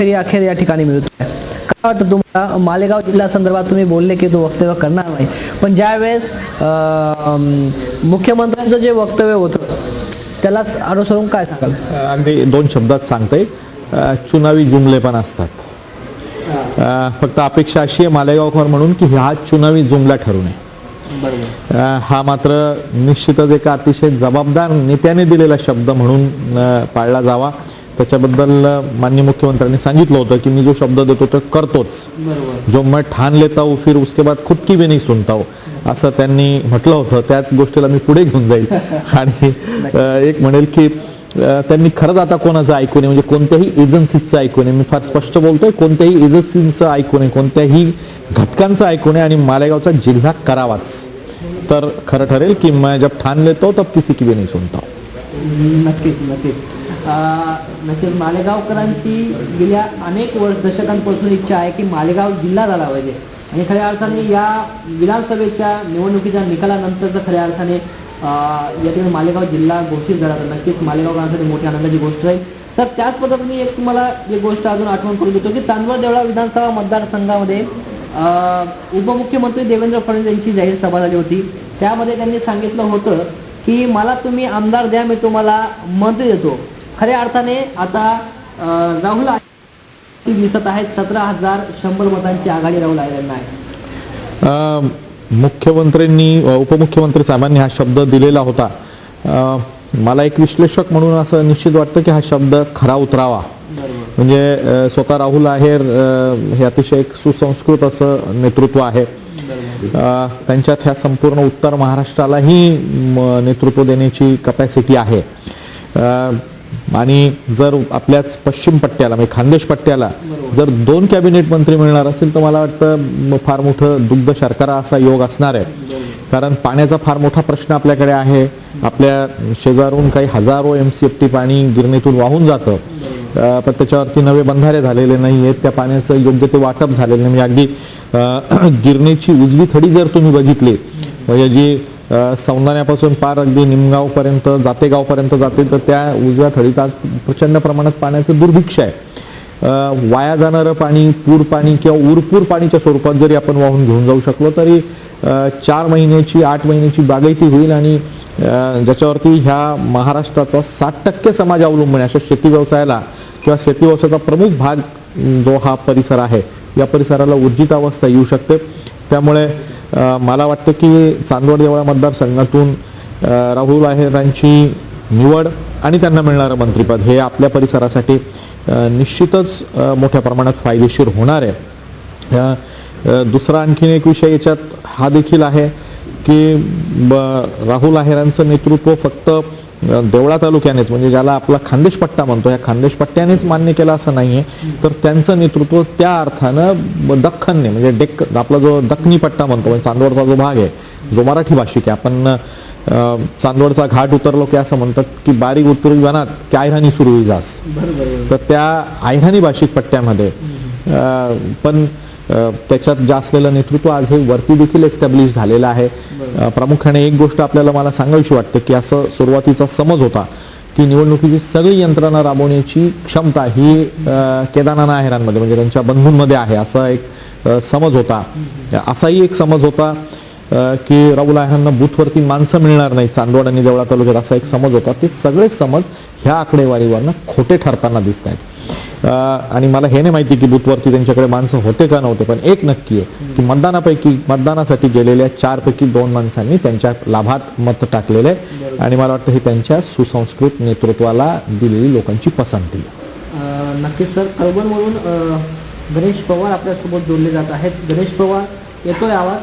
तरी अखेर या ठिकाणी मिळतोय काय वाटतं तुम्हाला? मालेगाव जिल्हा संदर्भात तुम्ही बोलले की तो वक्तव्य करणार नाही. पण ज्यावेळेस मुख्यमंत्र्यांचं जे वक्तव्य होतं त्याला अनुसरून काय सांगाल? अगदी दोन शब्दात सांगते चुनावी जुमले पण असतात. फक्त अपेक्षा अशी आहे मालेगावकर म्हणून की हा चुनावी जुमला ठरू नये. हा मात्र निश्चितच एका अतिशय जबाबदार नेत्याने दिलेला शब्द म्हणून पाळला जावा. त्याच्याबद्दल माननीय मुख्यमंत्र्यांनी सांगितलं होतं की मी जो शब्द देतो तो करतोच. जो मैं ठान लेता हूँ फिर उसके बाद खुद की भी नहीं सुनता हूँ असं त्यांनी म्हटलं होतं. त्याच गोष्टीला मी पुढे घेऊन जाईल. आणि एक म्हणेल की त्यांनी खरंच आता कोणाचं ऐकू नये म्हणजे कोणत्याही एजन्सीचं ऐकू नये. मी फार स्पष्ट बोलतोय कोणत्याही एजन्सीचं ऐकू नये कोणत्याही घटकांचं ऐकू नये आणि मालेगावचा जिल्हा करावाच. तर खरं ठरेल की मैं जब ठान लेतो तब किसी की भी नहीं सुनता. नक्कीच नक्कीच. अं, नक्कीच मालेगावकरांची गेल्या अनेक वर्ष दशकांपासून इच्छा आहे की मालेगाव जिल्हा झाला पाहिजे. आणि खऱ्या अर्थाने या विधानसभेच्या निवडणुकीच्या निकालानंतरचं खऱ्या अर्थाने या ठिकाणी मालेगाव जिल्हा घोषित झाला तर नक्कीच मालेगावकरांसाठी मोठ्या आनंदाची गोष्ट आहे. सर त्याच पद्धतीने एक तुम्हाला एक गोष्ट अजून आठवण करून देतो की चांदवड देवळा विधानसभा मतदारसंघामध्ये उपमुख्यमंत्री देवेंद्र फडणवीस यांची जाहीर सभा झाली होती. त्यामध्ये त्यांनी सांगितलं होतं की मला तुम्ही आमदार द्या मी तुम्हाला मंत्री देतो. खऱ्या अर्थाने आता राहुल दिसत आहेत सतरा हजार शंभर मतांची आघाडी राहुल आघाड्यांना आहे. मुख्यमंत्र्यांनी उपमुख्यमंत्री साहेबांनी हा शब्द दिलेला होता. मला एक विश्लेषक म्हणून असं निश्चित वाटतं की हा शब्द खरा उतरावा. म्हणजे स्वतः राहुल आहेर हे अतिशय एक सुसंस्कृत असं नेतृत्व आहे. त्यांच्यात ह्या संपूर्ण उत्तर महाराष्ट्रालाही नेतृत्व देण्याची कपॅसिटी आहे. आणि जर आपल्याच पश्चिम पट्ट्याला म्हणजे खानदेश पट्ट्याला जर दोन कॅबिनेट मंत्री मिळणार असेल तर मला वाटतं फार मोठं दुग्ध शर्करा असा योग असणार आहे. कारण पाण्याचा फार मोठा प्रश्न आपल्याकडे आहे. आपल्या शेजारून काही हजारो एम सी एफ टी पाणी गिरणीतून वाहून जातं. पण त्याच्यावरती नवे बंधारे झालेले नाही आहेत त्या पाण्याचं योग्य ते वाटप झालेलं नाही. म्हणजे अगदी गिरणीची उजवी थडी जर तुम्ही बघितली म्हणजे जी सौंदर्यापासून सौंदाण्यापासून पार अगदी निमगावपर्यंत जातेगावपर्यंत जाते तर त्या उजव्या थडीत आज प्रचंड प्रमाणात पाण्याचं दुर्भिक्ष आहे. वाया जाणारं पाणी पूर पाणी किंवा उरपूर पाणीच्या स्वरूपात जरी आपण वाहून घेऊन जाऊ शकलो तरी चार महिन्याची आठ महिन्याची बागायती होईल आणि ज्याच्यावरती ह्या महाराष्ट्राचा साठ टक्के समाज अवलंबून आहे. अशा शेती व्यवसायाला किंवा शेती व्यवसायाचा प्रमुख भाग जो हा परिसर आहे या परिसराला ऊर्जित अवस्था येऊ शकते. त्यामुळे मला वाटतं की चांदवड देवळा मतदारसंघातून राहुल आहेरांची निवड आणि त्यांना मिळणारं मंत्रिपद हे आपल्या परिसरासाठी निश्चितच मोठ्या प्रमाणात फायदेशीर होणार आहे. दुसरा आणखीन एक विषय याच्यात हा देखील आहे की ब राहुल आहेरांचं नेतृत्व फक्त देवळा तालुक्यानेच म्हणजे ज्याला आपला खानदेश पट्टा म्हणतो ह्या खानदेश पट्ट्यानेच मान्य केलं असं नाही आहे तर त्यांचं नेतृत्व त्या अर्थानं दख्खनने म्हणजे डेक्क आपला जो दखनी पट्टा म्हणतो म्हणजे चांदवडचा जो भाग आहे जो मराठी भाषिक आहे आपण चांदवडचा घाट उतरलो की असं म्हणतात की बारीक उतरू वनात की आयराणी सुरू जास. तर त्या आयराणी भाषिक पट्ट्यामध्ये पण त्याच्यात जे असलेलं नेतृत्व आज हे वरती देखील एस्टॅब्लिश झालेलं आहे. प्रामुख्याने एक गोष्ट आपल्याला मला सांगावीशी वाटते की असं सुरुवातीचा समज होता की निवडणुकीची सगळी यंत्रणा राबवण्याची क्षमता ही केदारनाथ आहेरांमध्ये म्हणजे त्यांच्या बंधूंमध्ये आहे असा एक समज होता. असाही एक समज होता की राहुल आहेरांना बूथवरती माणसं मिळणार नाही चांदवड आणि देवळा तालुक्यात असा एक समज होता. ते सगळे समज ह्या आकडेवारीवरनं खोटे ठरताना दिसत आहेत आणि मला हे नाही माहिती की बूथवरती त्यांच्याकडे माणसं होते का नव्हते पण एक नक्की आहे की मतदानापैकी मतदानासाठी गेलेल्या चारपैकी दोन माणसांनी त्यांच्या लाभात मत टाकलेलं आहे. आणि मला वाटतं हे त्यांच्या सुसंस्कृत नेतृत्वाला दिलेली लोकांची पसंती नक्कीच सर. कळवणमधून अं, गणेश पवार आपल्यासोबत जोडले जात आहेत. गणेश पवार येतोय आवाज?